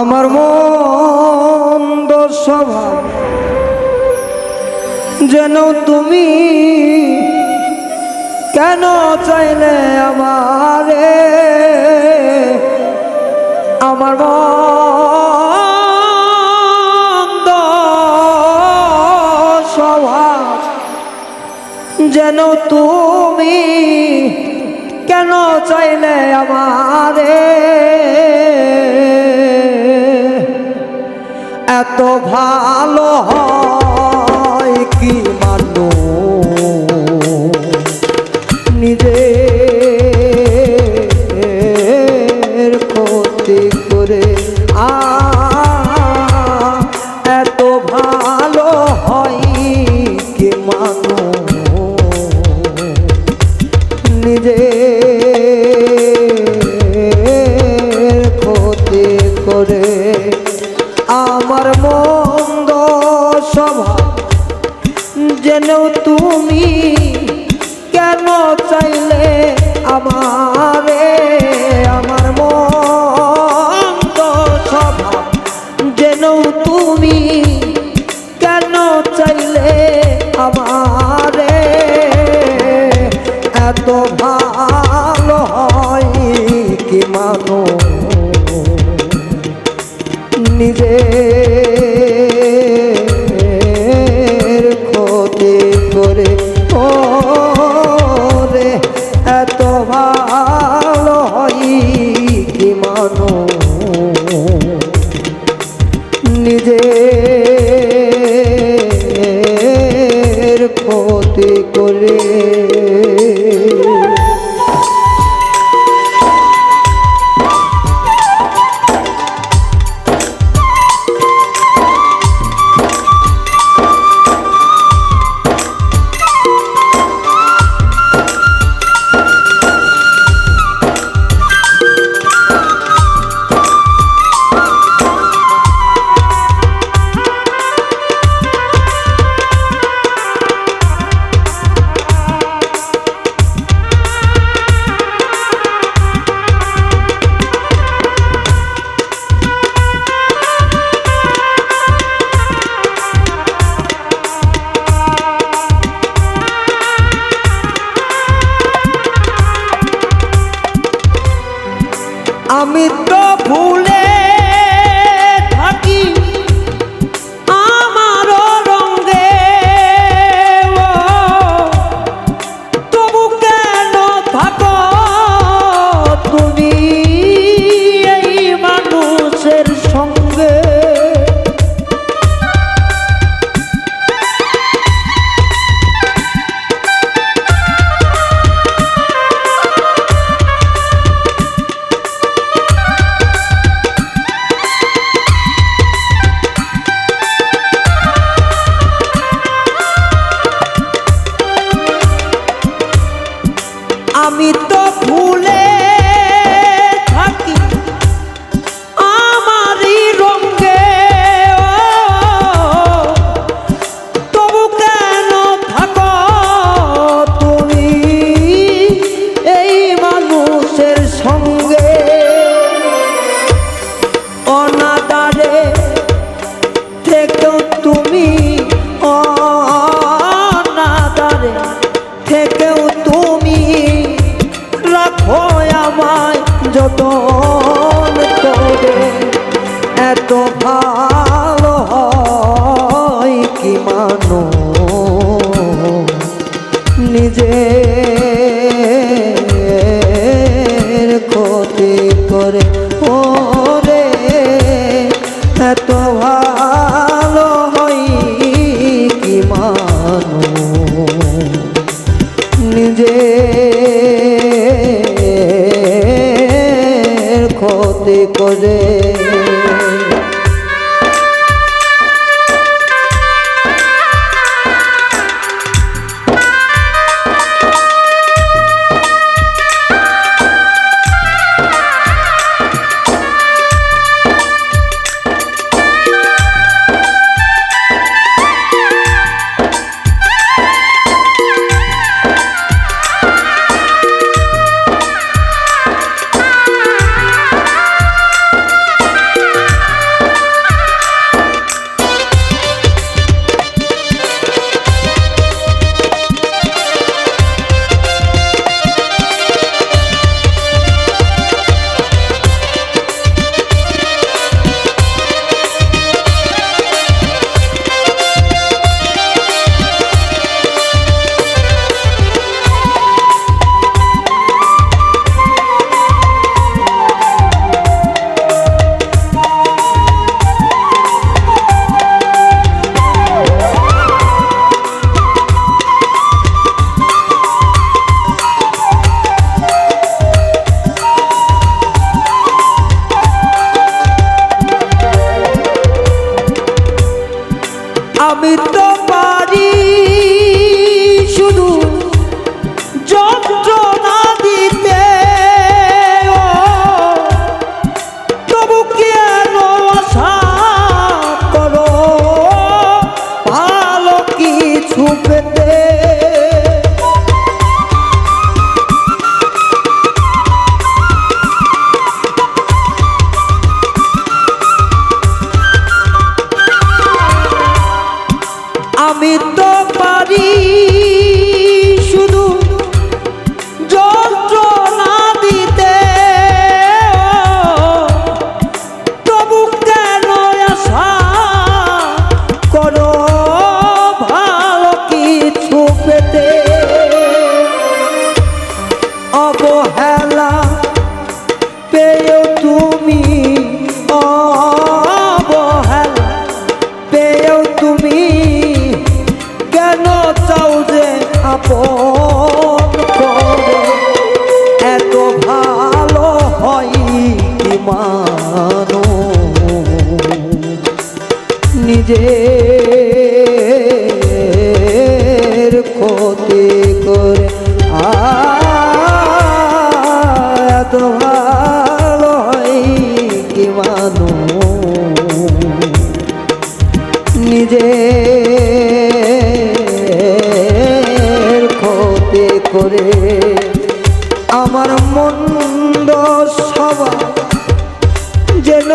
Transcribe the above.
আমার মন্দ স্বভাব যেন তুমি কেন চাইলে আমারে? আমার মন্দ স্বভাব যেন তুমি কেন চাইলে আমারে? ভালো হয়। তুমি কেন চাইলে আমারে? আমার মন্দ স্বভাব যেন তুমি কেন চাইলে আমারে? এত ভালো হয় কি মানো? নিজের তো ভুলে day. এত ভালো হয় কি মানু নিজে ক্ষতি করে আমার মন্দ সবা যেন